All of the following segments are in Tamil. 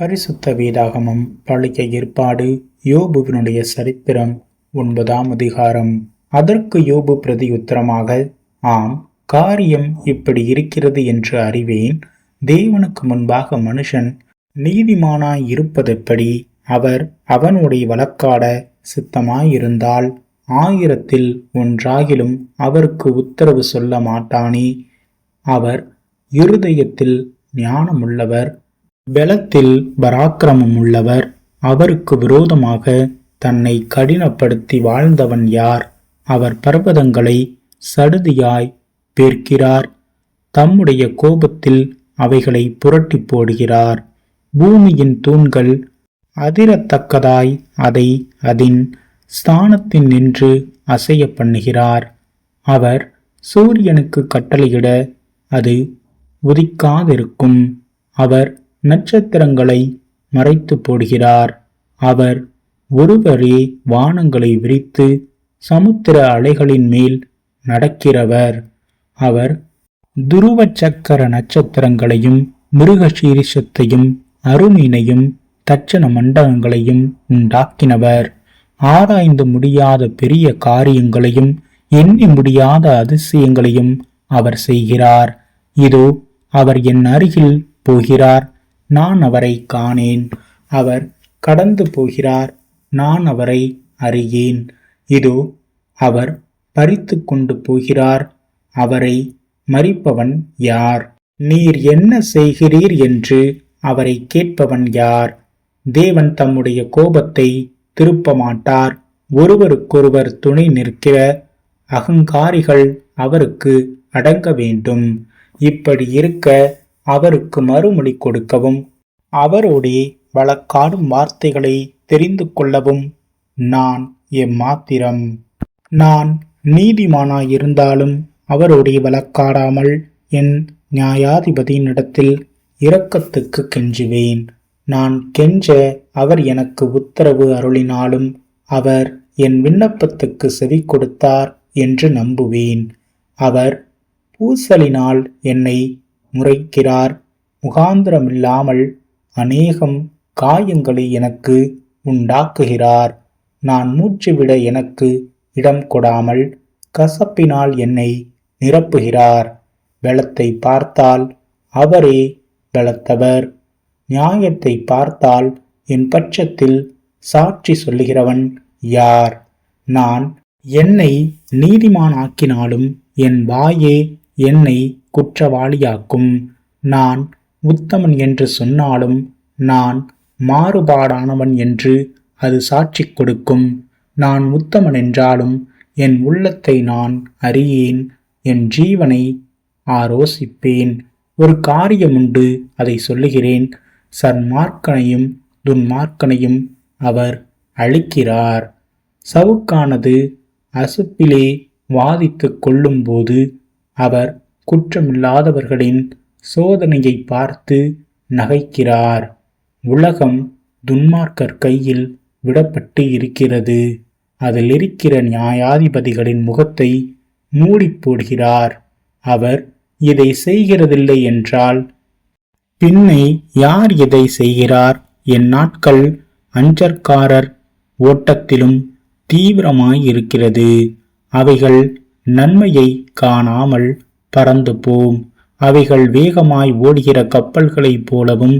பரிசுத்த வேதாகமம் பழைய ஏற்பாடு யோபுவினுடைய சரித்திரம் ஒன்பதாம் அதிகாரம். அதற்கு யோபு பிரதியுத்தரமாக ஆம் காரியம் இப்படி இருக்கிறது என்று அறிவேன். தேவனுக்கு முன்பாக மனுஷன் நீதிமானாய் இருப்பதெப்படி அவர் அவனுடைய வழக்காட சித்தமாயிருந்தால் ஆயிரத்தில் ஒன்றாகிலும் அவருக்கு உத்தரவு சொல்ல மாட்டானே. அவர் இருதயத்தில் ஞானமுள்ளவர் வெளத்தில் பராக்கிரமம் உள்ளவர். அவருக்கு விரோதமாக தன்னை கடினப்படுத்தி வாழ்ந்தவன் யார்? அவர் பர்வதங்களை சடுதியாய் பேர்க்கிறார். தம்முடைய கோபத்தில் அவைகளை புரட்டி போடுகிறார். பூமியின் தூண்கள் அதிரத்தக்கதாய் அதை அதன் ஸ்தானத்தில் நின்று அசைய பண்ணுகிறார். அவர் சூரியனுக்கு கட்டளையிட அது உதிக்காதிருக்கும். அவர் நட்சத்திரங்களை மறைத்து போடுகிறார். அவர் ஒருவரே வானங்களை விரித்து சமுத்திர அலைகளின் மேல் நடக்கிறவர். அவர் துருவ சக்கர நட்சத்திரங்களையும் மிருகசீரிஷத்தையும் அருணினையும் தட்சண மண்டலங்களையும் உண்டாக்கினவர். ஆராய்ந்து முடியாத பெரிய காரியங்களையும் எண்ணி முடியாத அதிசயங்களையும் அவர் செய்கிறார். இதோ அவர் என் அருகில் போகிறார். நான் அவரை காணேன். அவர் கடந்து போகிறார். நான் அவரை அறியேன். இதோ அவர் பறித்து கொண்டு போகிறார். அவரை மறிப்பவன் யார்? நீர் என்ன செய்கிறீர் என்று அவரை கேட்பவன் யார்? தேவன் தம்முடைய கோபத்தை திருப்ப மாட்டார் ஒருவருக்கொருவர் துணை நிற்கிற அகங்காரிகள் அவருக்கு அடங்க வேண்டும். இப்படி இருக்க அவருக்கு மறுமொழி கொடுக்கவும் அவரோடே வழக்காடும் வார்த்தைகளை தெரிந்து கொள்ளவும் நான் எம்மாத்திரம் நான் நீதிமானாயிருந்தாலும் அவரோடே வழக்காடாமல் என் நியாயாதிபதியினிடத்தில் இரக்கத்துக்கு கெஞ்சுவேன். நான் கெஞ்ச அவர் எனக்கு உத்தரவு அருளினாலும் அவர் என் விண்ணப்பத்துக்கு செவி கொடுத்தார் என்று நம்புவேன். அவர் பூசலினால் என்னை முறைக்கிறார். முகாந்திரமில்லாமல் அநேகம் காயங்களை எனக்கு உண்டாக்குகிறார். நான் மூச்சுவிட எனக்கு இடம் கொடாமல் கசப்பினால் என்னை நிரப்புகிறார். பலத்தை பார்த்தால் அவரே பலத்தவர். நியாயத்தை பார்த்தால் என் பட்சத்தில் சாட்சி சொல்லுகிறவன் யார்? நான் என்னை நீதிமானாக்கினாலும் என் வாயே என்னை குற்றவாளியாக்கும். நான் உத்தமன் என்று சொன்னாலும் நான் மாறுபாடானவன் என்று அது சாட்சி கொடுக்கும். நான் உத்தமன் என்றாலும் என் உள்ளத்தை நான் அறியேன் என் ஜீவனை ஆரோசிப்பேன். ஒரு காரியமுண்டு அதை சொல்லுகிறேன். சன்மார்க்கனையும் துன்மார்க்கனையும் அவர் அழிக்கிறார். சவுக்கானது அசுப்பிலே வாதித்து கொள்ளும்போது அவர் குற்றமில்லாதவர்களின் சோதனையை பார்த்து நகைக்கிறார். உலகம் துன்மார்க்கர் கையில் விடப்பட்டு இருக்கிறது. அதில் இருக்கிற நியாயாதிபதிகளின் முகத்தை மூடி போடுகிறார். அவர் இதை செய்கிறதில்லை என்றால் பின்னை யார் இதை செய்கிறார்? என் நாட்கள் அஞ்சற்காரர் ஓட்டத்திலும் தீவிரமாய் இருக்கிறது. அவைகள் நன்மையை காணாமல் பறந்து போம். அவைகள் வேகமாய் ஓடுகிற கப்பல்களைப் போலவும்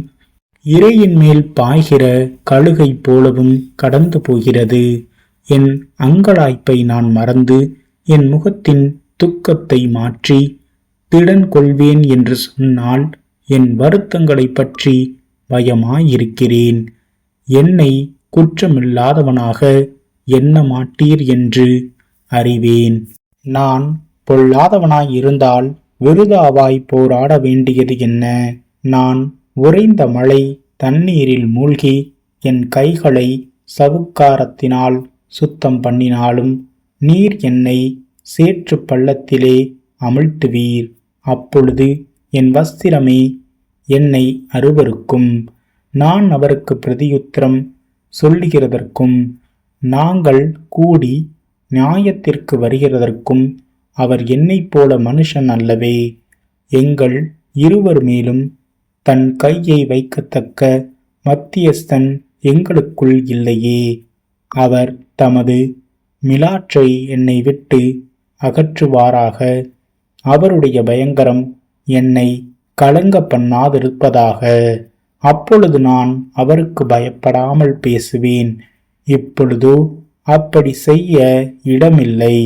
இறையின் மேல் பாய்கிற கழுகை போலவும் கடந்து போகிறது. என் அங்கலாய்ப்பை நான் மறந்து என் முகத்தின் துக்கத்தை மாற்றி திடன் கொள்வேன் என்று சொன்னால் என் வருத்தங்களைப் பற்றி பயமாயிருக்கிறேன். என்னை குற்றமில்லாதவனாக என்ன மாட்டீர் என்று அறிவேன். நான் பொல்லாதவனாய் இருந்தால் விருதாவாய் போராட வேண்டியது என்ன? நான் உறைந்த மழை தண்ணீரில் மூழ்கி என் கைகளை சவுக்காரத்தினால் சுத்தம் பண்ணினாலும் நீர் என்னை சேற்று பள்ளத்திலே அமிழ்த்துவீர். அப்பொழுது என் வஸ்திரமே என்னை அருவருக்கும். நான் அவருக்கு பிரதியுத்திரம் சொல்லுகிறதற்கும் நாங்கள் கூடி நியாயத்திற்கு வருகிறதற்கும் அவர் என்னைப் போல மனுஷன் அல்லவே. எங்கள் இருவர் மேலும் தன் கையை வைக்கத்தக்க மத்தியஸ்தன் எங்களுக்குள் இல்லையே. அவர் தமது மிலாற்றை என்னை விட்டு அகற்றுவாராக. அவருடைய பயங்கரம் என்னை கலங்க பண்ணாதிருப்பதாக. அப்பொழுது நான் அவருக்கு பயப்படாமல் பேசுவேன். இப்பொழுதோ அப்படி செய்ய இடமில்லை.